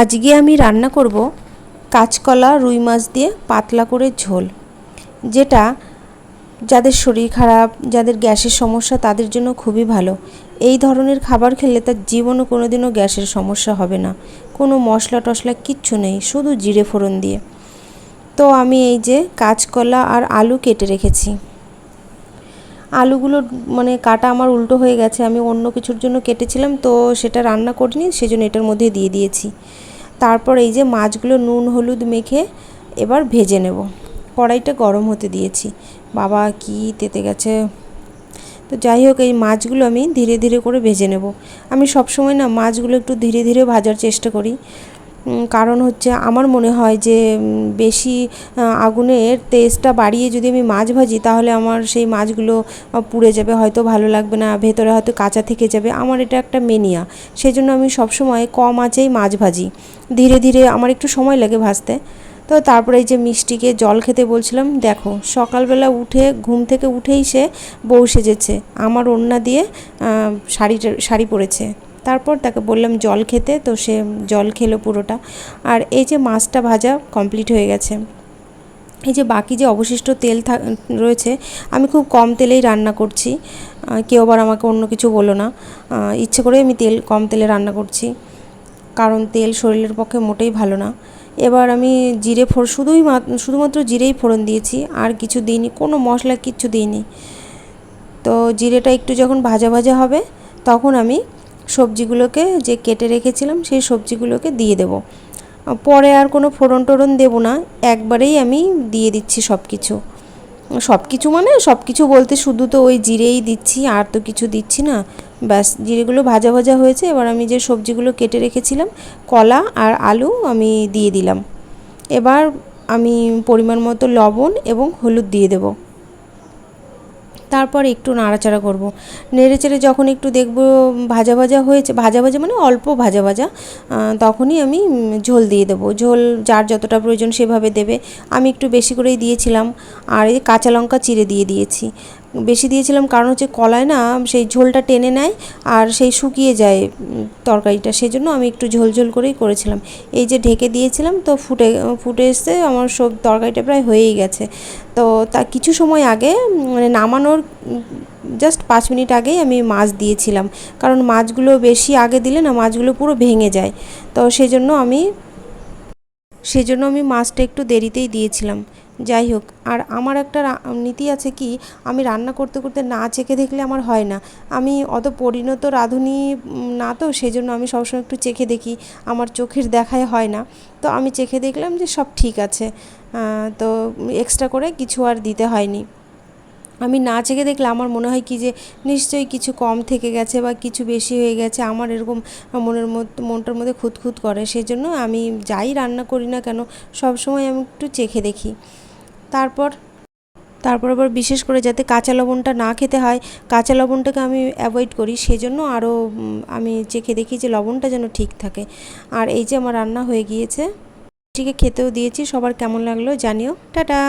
আজকে আমি রান্না করব কাঁচকলা, রুই মাছ দিয়ে পাতলা করে ঝোল, যেটা যাদের শরীর খারাপ, যাদের গ্যাসের সমস্যা, তাদের জন্য খুবই ভালো। এই ধরনের খাবার খেলে তার জীবনও কোনো দিনও গ্যাসের সমস্যা হবে না। কোনো মশলা টশলা কিচ্ছু নেই, শুধু জিরে ফোড়ন দিয়ে। তো আমি এই যে কাঁচকলা আর আলু কেটে রেখেছি। আলুগুলো মানে কাটা আমার উল্টো হয়ে গেছে, আমি অন্য কিছুর জন্য কেটেছিলাম, তো সেটা রান্না করিনি, সেজন্য এটার মধ্যে দিয়ে দিয়েছি। তারপর এই যে মাছগুলো নুন, হলুদ মেখে এবার ভেজে নেব। কড়াইটা গরম হতে দিয়েছি। বাবা কি তেতে গেছে। তো যাই হোক, এই মাছগুলো আমি ধীরে ধীরে করে ভেজে নেব। আমি সবসময় না মাছগুলো একটু ধীরে ধীরে ভাজার চেষ্টা করি। কারণ হচ্ছে আমার মনে হয় যে বেশি আগুনের তেজটা বাড়িয়ে যদি আমি মাছ ভাজি, তাহলে আমার সেই মাছগুলো পুড়ে যাবে, হয়তো ভালো লাগবে না, ভেতরে হয়তো কাঁচা থেকে যাবে। আমার এটা একটা মেনিয়া সেই জন্য আমি সবসময় কম আঁচেই মাছ ভাজি। ধীরে ধীরে আমার একটু সময় লাগে ভাজতে। তো তারপরে এই যে মিষ্টিকে জল খেতে বলছিলাম, দেখো, সকালবেলা উঠে, ঘুম থেকে উঠেই সে বউ সেজেছে। আমার ওড়না দিয়ে শাড়িটা, শাড়ি পরেছে। তারপর তাকে বললাম, জল খেতে। তো সে জল খেলো পুরোটা। আর এই যে মাছটা ভাজা কমপ্লিট হয়ে গেছে, এই যে বাকি যে অবশিষ্ট তেল রয়েছে, আমি খুব কম তেলেই রান্না করছি। কেউ আবার আমাকে অন্য কিছু বলো না। ইচ্ছে করে আমি তেল, কম তেলে রান্না করছি। কারণ তেল শরীরের পক্ষে মোটেই ভালো না। এবার আমি জিরে ফোড় শুধুই শুধুমাত্র জিরেই ফোড়ন দিয়েছি, আর কিছু দিইনি, কোনো মশলা কিচ্ছু দিইনি। তো জিরেটা একটু যখন ভাজা ভাজা হবে, তখন আমি সবজিগুলোকে যে কেটে রেখেছিলাম, সেই সবজিগুলোকে দিয়ে দেব। পরে আর কোনো ফোড়ন টোড়ন দেবো না, একবারেই আমি দিয়ে দিচ্ছি সব কিছু সব কিছু মানে সব কিছু বলতে শুধু তো ওই জিরেই দিচ্ছি, আর তো কিছু দিচ্ছি না। ব্যাস, জিরেগুলো ভাজা ভাজা হয়েছে, এবার আমি যে সবজিগুলো কেটে রেখেছিলাম, কলা আর আলু আমি দিয়ে দিলাম। এবার আমি পরিমাণ মতো লবণ এবং হলুদ দিয়ে দেবো। তারপর একটু নাড়াচাড়া করব। নেড়েচেড়ে যখন একটু দেখব ভাজা ভাজা হয়েছে, ভাজা ভাজা মানে অল্প ভাজা ভাজা তখনই আমি ঝোল দিয়ে দেবো। ঝোল যার যতটা প্রয়োজন সেভাবে দেবে। আমি একটু বেশি করেই দিয়েছিলাম, আর এই কাঁচা লঙ্কা চিড়ে দিয়ে দিয়েছি। বেশি দিয়েছিলাম কারণ হচ্ছে কলায় না সেই ঝোলটা টেনে নেয় আর সেই শুকিয়ে যায় তরকারিটা। সেই জন্য আমি একটু ঝোল ঝোল করেই করেছিলাম। এই যে ঢেকে দিয়েছিলাম তো ফুটে ফুটে এসে আমার সব তরকারিটা প্রায় হয়েই গেছে। তো তা কিছু সময় আগে মানে নামানোর জাস্ট পাঁচ মিনিট আগেই আমি মাছ দিয়েছিলাম। কারণ মাছগুলো বেশি আগে দিলে না মাছগুলো পুরো ভেঙে যায়। তো সেই জন্য আমি, সেজন্য আমি মাছটা একটু দেরিতেই দিয়েছিলাম। যাই হোক, আর আমার একটা নীতি আছে কি, আমি রান্না করতে করতে না চেখে দেখলে আমার হয় না। আমি অত পরিণত রাঁধুনি না তো সেই জন্য আমি সবসময় একটু চেখে দেখি, আমার চোখের দেখায় হয় না। তো আমি চেখে দেখলাম যে সব ঠিক আছে। তো এক্সট্রা করে কিছু আর দিতে হয়নি। আমি না চেখে দেখলে আমার মনে হয় কি যে, নিশ্চয়ই কিছু কম থেকে গেছে বা কিছু বেশি হয়ে গেছে। আমার এরকম মনের মধ্যে মনটার মধ্যে খুঁতখুত করে। সেই জন্য আমি যাই রান্না করি না কেন, সব সময় আমি একটু চেখে দেখি। তারপর তারপর আবার বিশেষ করে যাতে কাঁচা লবণটা না খেতে হয়, কাঁচা লবণটাকে আমি অ্যাভয়েড করি। সেজন্য আরও আমি চেখে দেখি যে লবণটা যেন ঠিক থাকে। আর এই যে আমার রান্না হয়ে গিয়েছে ঠিকই খেতেও দিয়েছি। সবার কেমন লাগল জানিও। টাটা!